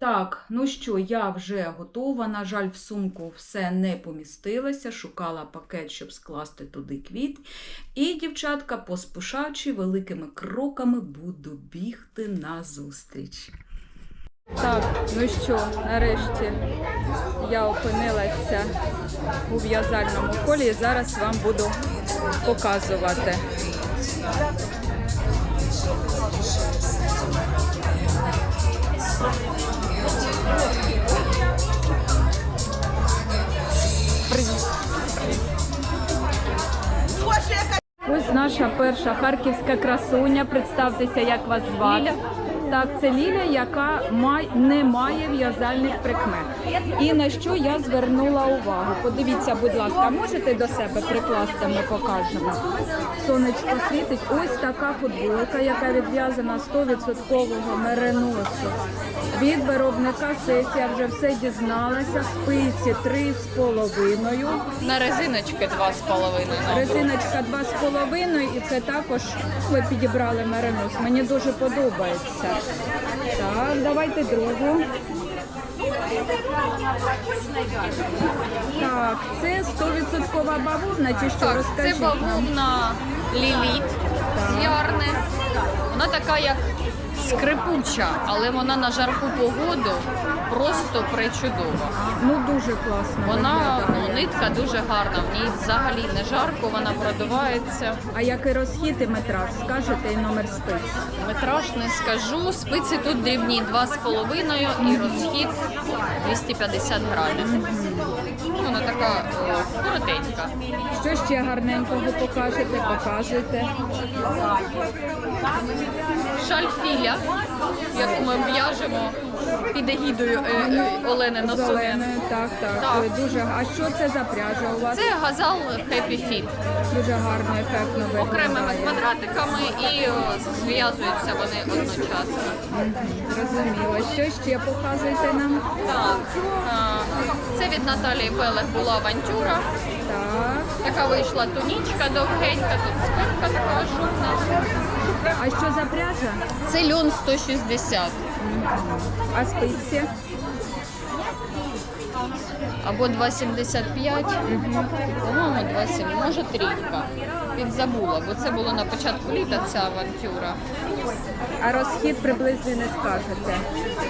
Так, ну що, я вже готова. На жаль, в сумку все не помістилося. Шукала пакет, щоб скласти туди квіт. І, дівчатка, поспішаючи великими кроками, буду бігти на зустріч. Так, ну що, нарешті я опинилася у в'язальному колі і зараз вам буду показувати. Ось наша перша харківська красуня. Представтеся, як вас звати. Так, це Ліля, яка май... не має в'язальних прикмет. І на що я звернула увагу. Подивіться, будь ласка, можете до себе прикласти, ми покажемо. Сонечко світить. Ось така футболка, яка відв'язана 100% мериносу. Від виробника сесія вже все дізналася. Спиці 3,5. На резиночки 2,5. Резиночка 2,5 і це також ви підібрали меринос. Мені дуже подобається. Так, давайте другу. Так, це 100% бавовна чи що? Так, це Розкажіть нам. бавовна ліліт з ярни. Вона така, як скрипуча, але вона на жарку погоду просто причудова. Ну дуже класно. Вона виглядає. ну, нитка дуже гарна, в ній взагалі не жарко, вона продувається. А який розхід і метраж? Скажете і номер спиць. Метраж не скажу. Спиці тут дрібні 2,5 і розхід 250 грамів. Вона така е, коротенька. Що ще гарненького покажете? Показуйте. Шальфіля, яку ми в'яжемо під егідою е, е, Олени на Зеленою, так, так. Так. Дуже. А що це за пряжа у вас? Це газал Happy Fit Дуже гарно, ефектно виглядає. окремими квадратиками і е, зв'язуються вони одночасно. Зрозуміло. Що ще показуєте нам? Так, е, це від Наталії Белех була авантюра. Так. Така вийшла тунічка довгенька, тут спинка така жовтна. А що за пряжа? Це льон 160 А спиці? Або 2,75, по-моєму, 2,7, може трійка. Підзабула, бо це було на початку літа ця авантюра. А розхід приблизно не скажете.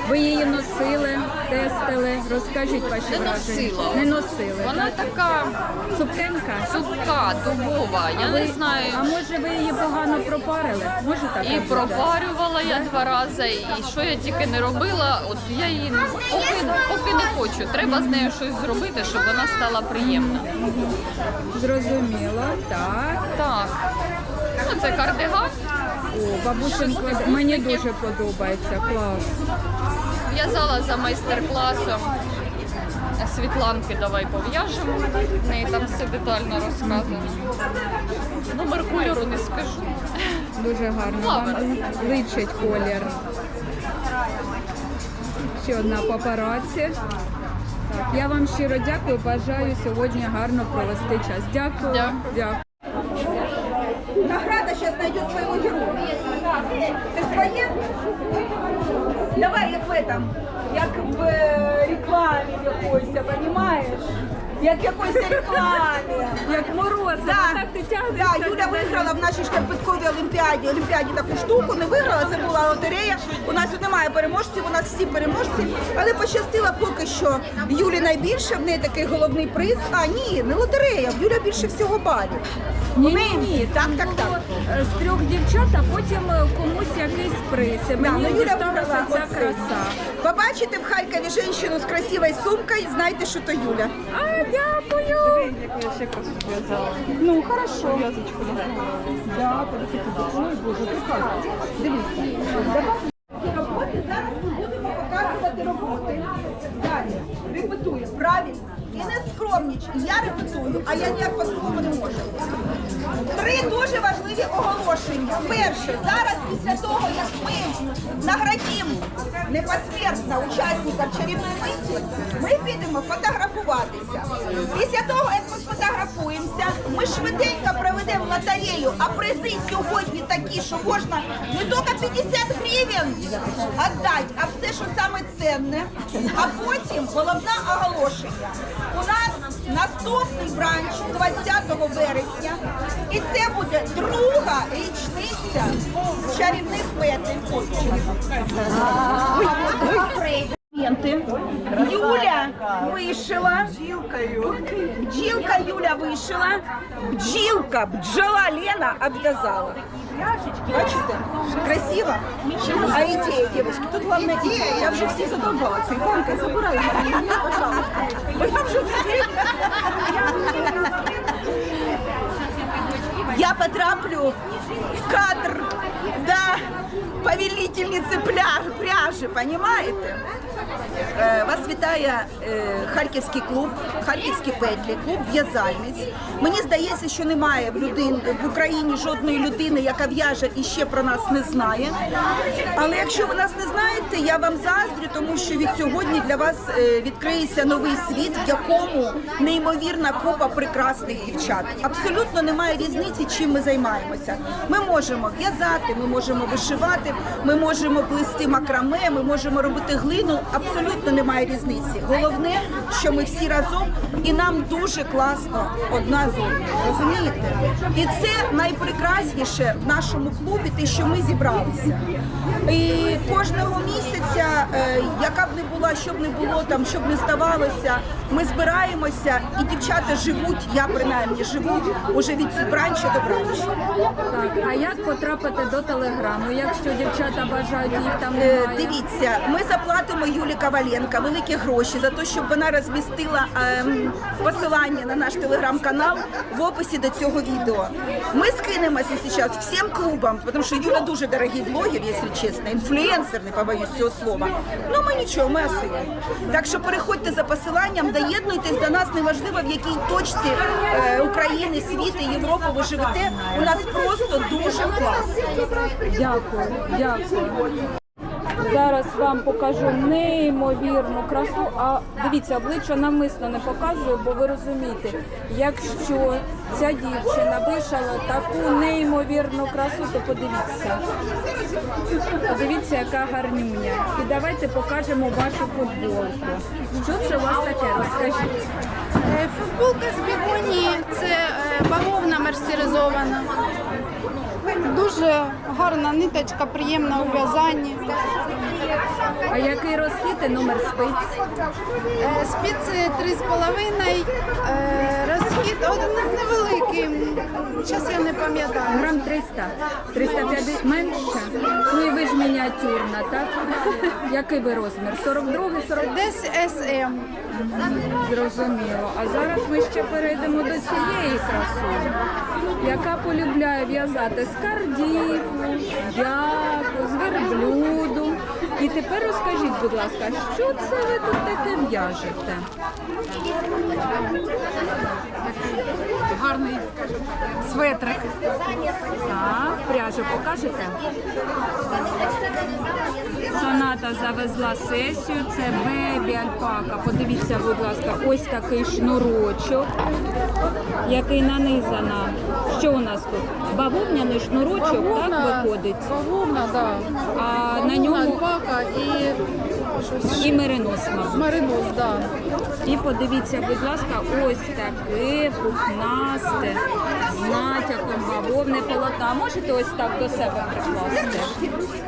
Ви її носили, тестили. Розкажіть ваші Не враження. носила. Не носили. Вона така Цупкенька? цупка, дубова, я не знаю. А може ви її погано пропарили? Може так? І пропарювала я два рази, і що я тільки не робила, от я її поки, поки не хочу. Треба з нею щось зробити, щоб вона стала приємна. Зрозуміло. Так. Так, ну це кардиган. О, бабусин. Мені дуже подобається. Клас. В'язала за майстер-класом. Світланки давай пов'яжемо. В неї там все детально розказано. Номер кольору не скажу. Дуже гарно. Вам личить колір. Ще одна папараці. Так, я вам щиро дякую. Бажаю сьогодні гарно провести час. Дякую. Дякую. Дякую. Твоє? Давай як в этом, як в рекламі якоїсь, понимаєш? Як якоїсь рекламі. Як морозиво, Да, так ти Юля виграла в нашій шкарпетковій олімпіаді. Олімпіаді таку штуку не виграла. Це була лотерея. У нас тут немає переможців, у нас всі переможці. Але пощастило поки що. Юлі найбільше, в неї такий головний приз. А ні, не лотерея. В Юля більше всього балів. Ні, ні, ні. Так, так, так. е, З трьох дівчат, а потім е, комусь якийсь приз. І Мені ну, Юля дісталася виграла ця краса. Побачите в Харкові жінку з красивою сумкою, знайте, що то Юля. А, дякую. Ну, хорошо. Да, Ой, Боже, прекрасно. Дивіться. Роботи зараз ми будемо показувати роботи. Далі. Репетую, Правильно. І не скромніч. Я репетую, а я ніяк по-своєму не можу. Три дуже важливі оголошення. Перше, зараз після того, як ми наградимо непосмертно учасників чарівної миті, ми підемо фотографуватися. Після того, як ми сфотографуємося, ми швиденько проведемо лотерею, а призи сьогодні такі, що можна не тільки 50 гривень віддати, а все, що саме ценне, а потім головне оголошення. Наступний бранч 20 вересня, і це буде друга річниця чарівних метрів. Юля вишила. Бджілка Юля вишила. Бджілка, бджола Лена обв'язала. Бачите? Красиво? А ідея, девочки, тут главная ідея. Я вже всі задовбала. Це Іванка, забирай мене, пожалуйста. Бо я вже всі... Я потраплю в кадр до повелительницы пляж, пряжи, понимаете? Е, Вас вітає е, Харківський клуб, Харківські петлі, клуб в'язальниць. Мені здається, що немає в людин в Україні жодної людини, яка в'яже і ще про нас не знає. Але якщо ви нас не знаєте, я вам заздрю, тому що від сьогодні для вас е, відкриється новий світ, в якому неймовірна купа прекрасних дівчат. Абсолютно немає різниці, чим ми займаємося. Ми можемо в'язати, ми можемо вишивати, ми можемо плести макраме, ми можемо робити глину. Абсолютно немає різниці. Головне, що ми всі разом і нам дуже класно одна з одною. Розумієте? І це найпрекрасніше в нашому клубі, те, що ми зібралися. І кожного місяця, е, яка б не була, що б не було там, що б не ставалося, ми збираємося, і дівчата живуть. Я принаймні живу уже від бранча до бранча. Так, а як потрапити до телеграму, якщо дівчата бажають їх там Е, немає? Дивіться, ми заплатимо Юлі Коваленко великі гроші за те, щоб вона розмістила ем, посилання на наш телеграм-канал в описі до цього відео. Ми скинемося зараз всім клубам, тому що Юля дуже дорогий блогер, якщо чесно, інфлюенсер, не побоюсь цього слова. Ну ми нічого, ми осили. Так що переходьте за посиланням, доєднуйтесь до нас, неважливо в якій точці е, України, світу, Європи ви живете. У нас просто дуже класно. Дякую, дякую. Зараз вам покажу неймовірну красу. А дивіться, обличчя навмисно не показую, бо ви розумієте, якщо ця дівчина вишала таку неймовірну красу, то подивіться. Подивіться, яка гарнюня. І давайте покажемо вашу футболку. Що це у вас таке? Розкажіть. Е, Футболка з бігонії, це е, бавовна мерсеризована. Дуже гарна ниточка, приємна у в'язанні. А який розхід і номер спиць? Е, Спиці 3,5, е, розхід один невеликий. Зараз я не пам'ятаю. Грам 300. 350 менше. Ну і ви ж мініатюрна, так? Який ви розмір? 42 40 Десь СМ. Зрозуміло. А зараз ми ще перейдемо до цієї краси, яка полюбляє в'язати з кардів, яку, з верблюду. І тепер розкажіть, будь ласка, що це ви тут таке в'яжете? гарний светрик. Так, пряжу покажете? Соната завезла сесію, це бебі альпака. Подивіться, будь ласка, ось такий шнурочок, який нанизана. Що у нас тут? Бавовняний шнурочок, так виходить. Бавовна, да. А на Бавовна, ньому альпака і щось і меринос, мабуть. маринос, да. І подивіться, будь ласка, ось таке пухнасте з натяком бавовне полотна. Можете ось так до себе прикласти?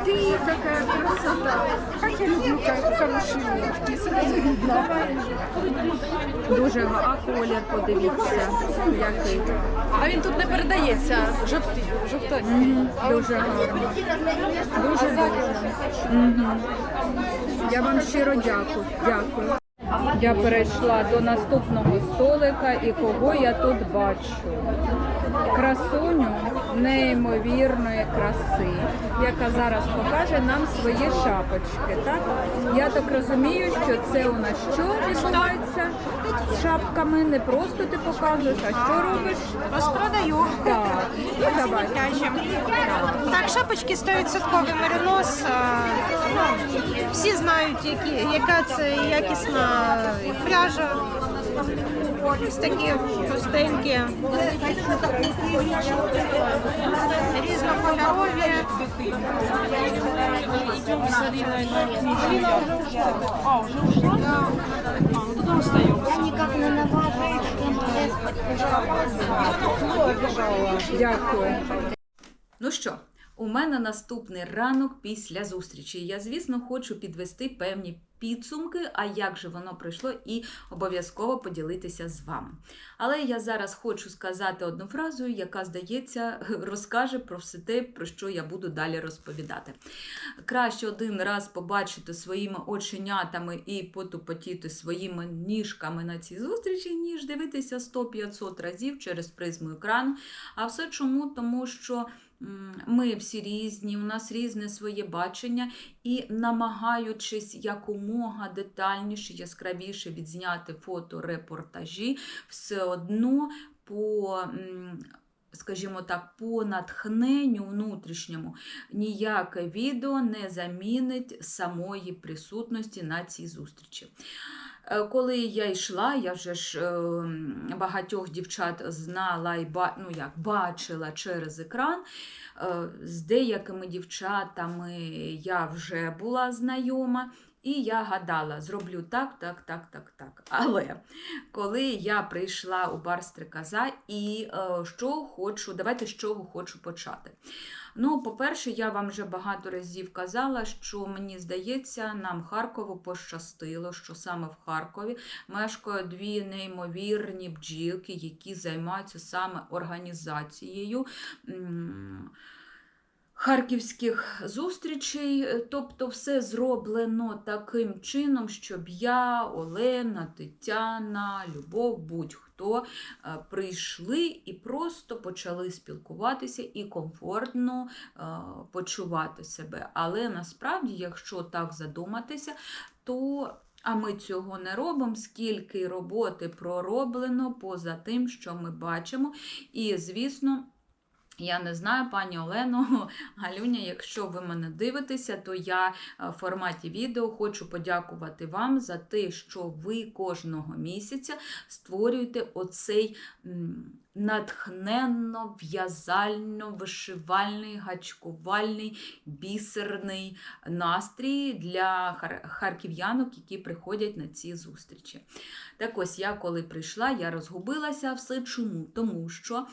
Ты какая красота. Как я люблю как хорошие нитки. Сразу видно. Дуже га- а колір подивіться, який. А він тут не передається. Жовтий, жовтий. Дуже гарно. Дуже дуже. Мгм. Я вам щиро дякую. Дякую. Я перейшла до наступного столика і кого я тут бачу? Красуню неймовірної краси, яка зараз покаже нам свої шапочки. Так? Я так розумію, що це у нас що відбувається шапками. Не просто ти показуєш, а що робиш? Розпродаю. Так, ну давай. Так, шапочки 100% меринос. Ну, всі знають, які, яка це якісна пряжа. Ось такі товстенькі, різнокольорові. Ну що, у мене наступний ранок після зустрічі. Я, звісно, хочу підвести певні підсумки, а як же воно пройшло, і обов'язково поділитися з вами. Але я зараз хочу сказати одну фразу, яка, здається, розкаже про все те, про що я буду далі розповідати. Краще один раз побачити своїми оченятами і потупотіти своїми ніжками на цій зустрічі, ніж дивитися 100-500 разів через призму екрану. А все чому? Тому що ми всі різні, у нас різне своє бачення, і намагаючись якомога детальніше, яскравіше відзняти фоторепортажі, все одно по. Скажімо так, по натхненню внутрішньому ніяке відео не замінить самої присутності на цій зустрічі. Е, Коли я йшла, я вже ж е, багатьох дівчат знала і ну, як, бачила через екран. Е, З деякими дівчатами я вже була знайома, і я гадала, зроблю так, так, так, так, так. Але коли я прийшла у бар стрикоза і що хочу, давайте з чого хочу почати. Ну, по-перше, я вам вже багато разів казала, що мені здається, нам Харкову пощастило, що саме в Харкові мешкають дві неймовірні бджілки, які займаються саме організацією. Харківських зустрічей, Е, тобто все зроблено таким чином, щоб я, Олена, Тетяна, Любов, будь-хто е, прийшли і просто почали спілкуватися і комфортно е, почувати себе. Але насправді, якщо так задуматися, то а ми цього не робимо, скільки роботи пророблено поза тим, що ми бачимо. І, звісно, я не знаю, пані Олено, Галюня, якщо ви мене дивитеся, то я е, в форматі відео хочу подякувати вам за те, що ви кожного місяця створюєте оцей натхненно, в'язально, вишивальний, гачкувальний, бісерний настрій для хар- харків'янок, які приходять на ці зустрічі. Так ось я коли прийшла, я розгубилася все чому? Тому що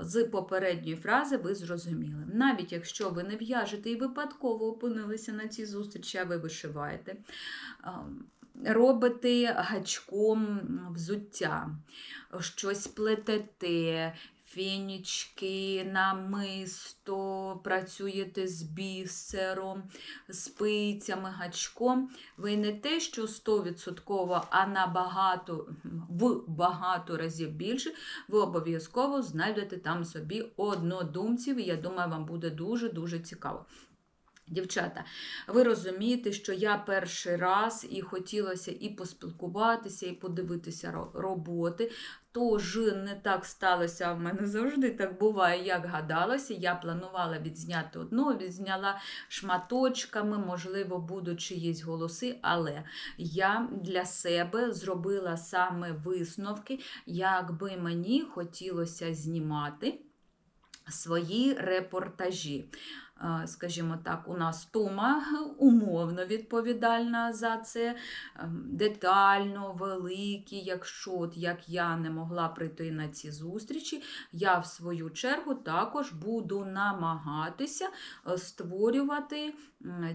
з попередньої фрази ви зрозуміли. Навіть якщо ви не в'яжете і випадково опинилися на цій зустрічі, а ви вишиваєте, робите гачком взуття, щось плетете. Фінічки, намисто, працюєте з бісером, спицями, гачком. Ви не те, що 100%, а набагато в багато разів більше, ви обов'язково знайдете там собі однодумців, і я думаю, вам буде дуже-дуже цікаво. Дівчата, ви розумієте, що я перший раз і хотілося і поспілкуватися, і подивитися роботи. Тож не так сталося в мене завжди так буває, як гадалося. Я планувала відзняти одну, відзняла шматочками, можливо, будуть чиїсь голоси, але я для себе зробила саме висновки, як би мені хотілося знімати свої репортажі. Е, Скажімо так, у нас Тома умовно відповідальна за це, ем, детально, великі. Якщо от як я не могла прийти на ці зустрічі, я в свою чергу також буду намагатися е, створювати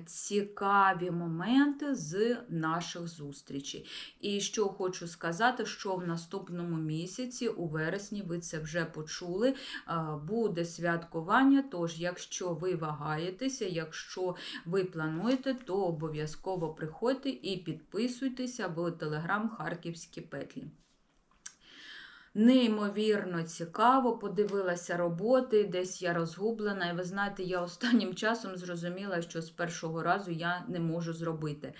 цікаві моменти з наших зустрічей. І що хочу сказати, що в наступному місяці, у вересні, ви це вже почули, е, буде святкування. Тож, якщо ви вагаєтеся, якщо ви плануєте, то обов'язково приходьте і підписуйтеся в телеграм Харківські петлі. Неймовірно цікаво, подивилася роботи, десь я розгублена. І ви знаєте, я останнім часом зрозуміла, що з першого разу я не можу зробити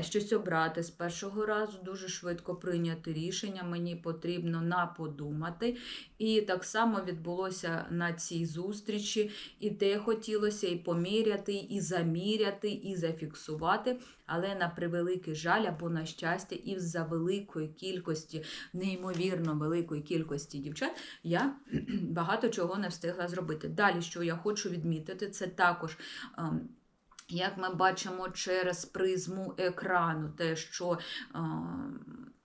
щось обрати. З першого разу дуже швидко прийняти рішення. Мені потрібно наподумати. І так само відбулося на цій зустрічі. І те хотілося і поміряти, і заміряти, і зафіксувати. Але на превеликий жаль або на щастя, із-за великої кількості, неймовірно великої кількості дівчат, я багато чого не встигла зробити. Далі, що я хочу відмітити, це також. ем, як ми бачимо через призму екрану, те, що е,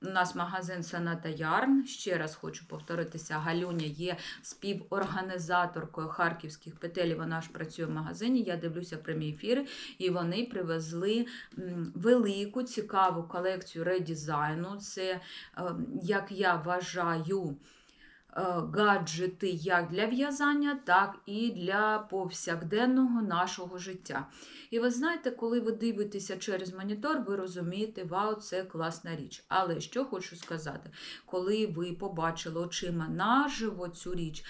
у нас магазин Саната Ярн, ще раз хочу повторитися, Галюня є співорганізаторкою харківських петель, вона ж працює в магазині. Я дивлюся прямі ефіри, і вони привезли велику цікаву колекцію редизайну. Це, е, як я вважаю, гаджети як для в'язання, так і для повсякденного нашого життя. І ви знаєте, коли ви дивитеся через монітор, ви розумієте, вау, це класна річ. Але що хочу сказати, коли ви побачили очима наживо цю річ,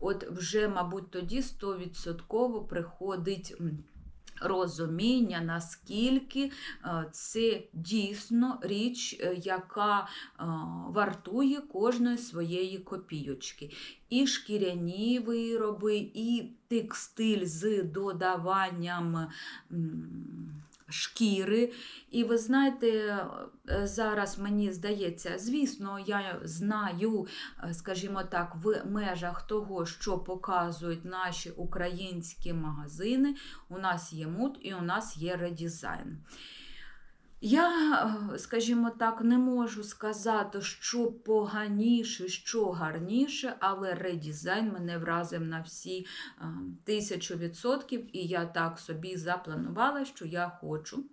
от вже, мабуть, тоді 100% приходить. Розуміння, наскільки е, це дійсно річ, е, яка е, вартує кожної своєї копійочки. І шкіряні вироби, і текстиль з додаванням шкіри. І ви знаєте, е, зараз мені здається, звісно, я знаю, е, скажімо так, в межах того, що показують наші українські магазини. У нас є муд і у нас є редизайн. Я, е, скажімо так, не можу сказати, що поганіше, що гарніше, але редизайн мене вразив на всі е, тисячу відсотків, і я так собі запланувала, що я хочу.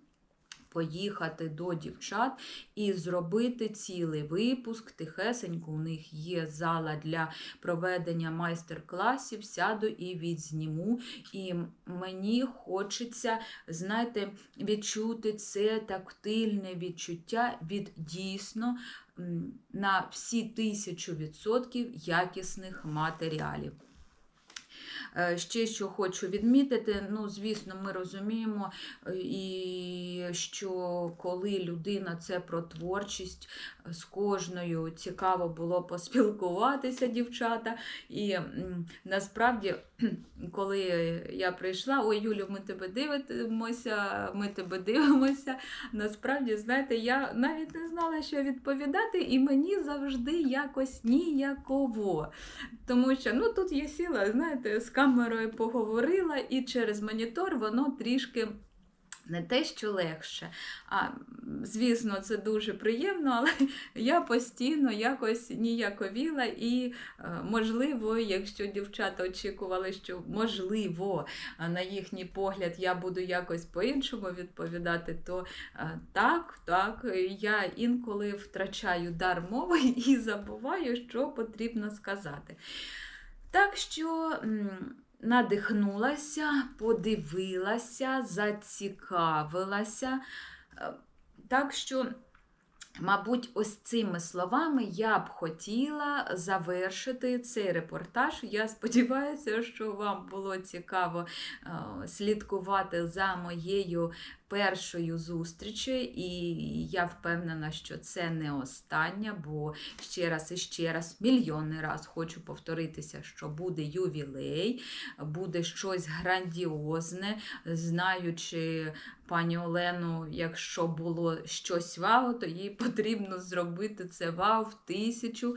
Поїхати до дівчат і зробити цілий випуск. Тихесенько, у них є зала для проведення майстер-класів. Сяду і відзніму. І мені хочеться, знаєте, відчути це тактильне відчуття від дійсно на всі тисячу відсотків якісних матеріалів. Е, Ще що хочу відмітити, ну, звісно, ми розуміємо, е, і що коли людина це про творчість, е, з кожною цікаво було поспілкуватися, дівчата. І насправді, коли я прийшла, ой, Юлю, ми тебе дивимося, ми тебе дивимося. Насправді, знаєте, я навіть не знала, що відповідати, і мені завжди якось ніяково. Тому що ну, тут я сіла, знаєте, з камерою поговорила, і через монітор воно трішки. Не те, що легше. А, звісно, це дуже приємно, але я постійно якось ніяковіла. І, е, можливо, якщо дівчата очікували, що можливо, на їхній погляд я буду якось по-іншому відповідати, то е, так, так, я інколи втрачаю дар мови і забуваю, що потрібно сказати. Так що надихнулася, подивилася, зацікавилася. Е, Так що, мабуть, ось цими словами я б хотіла завершити цей репортаж. Я сподіваюся, що вам було цікаво е, слідкувати за моєю першою зустрічю, і я впевнена, що це не остання, бо ще раз і ще раз, мільйонний раз хочу повторитися, що буде ювілей, буде щось грандіозне, знаючи пані Олену, якщо було щось вау, то їй потрібно зробити це вау в тисячу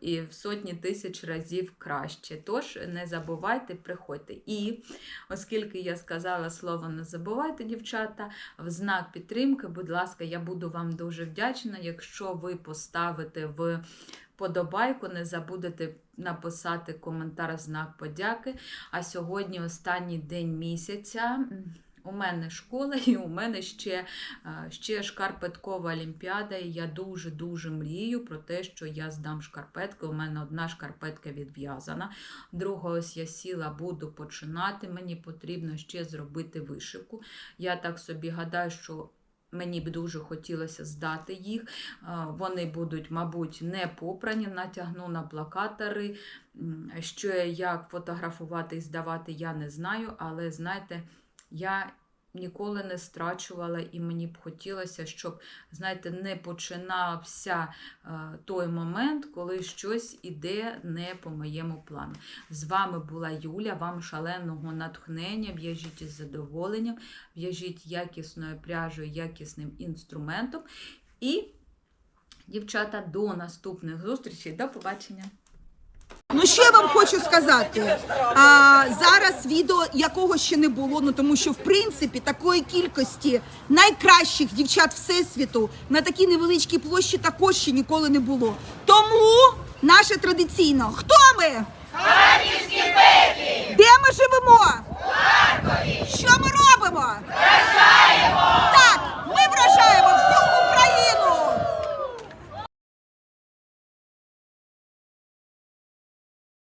і в сотні тисяч разів краще. Тож не забувайте, приходьте. І оскільки я сказала слово не забувайте, дівчата, в знак підтримки, будь ласка, я буду вам дуже вдячна, якщо ви поставите в подобайку, не забудете написати коментар в знак подяки. А сьогодні останній день місяця. У мене школа і у мене ще, ще шкарпеткова олімпіада. І я дуже-дуже мрію про те, що я здам шкарпетки. У мене одна шкарпетка відв'язана. Друга, ось я сіла, буду починати. Мені потрібно ще зробити вишивку. Я так собі гадаю, що. Мені б дуже хотілося здати їх. Вони будуть, мабуть, не попрані, натягну на плакатори. Що як фотографувати і здавати, я не знаю, але знаєте, я ніколи не страчувала, і мені б хотілося, щоб, знаєте, не починався е, той момент, коли щось іде не по моєму плану. З вами була Юля, вам шаленого натхнення, в'яжіть із задоволенням, в'яжіть якісною пряжею, якісним інструментом. І, дівчата, до наступних зустрічей. До побачення! Ну що я вам хочу сказати, а, зараз відео якого ще не було. Ну тому що в принципі такої кількості найкращих дівчат всесвіту на такій невеличкій площі також ще ніколи не було. Тому наше традиційно хто ми? Харківські пеклі! Де ми живемо? У Харкові! Що ми робимо? Вражаємо! Так, ми вражаємо.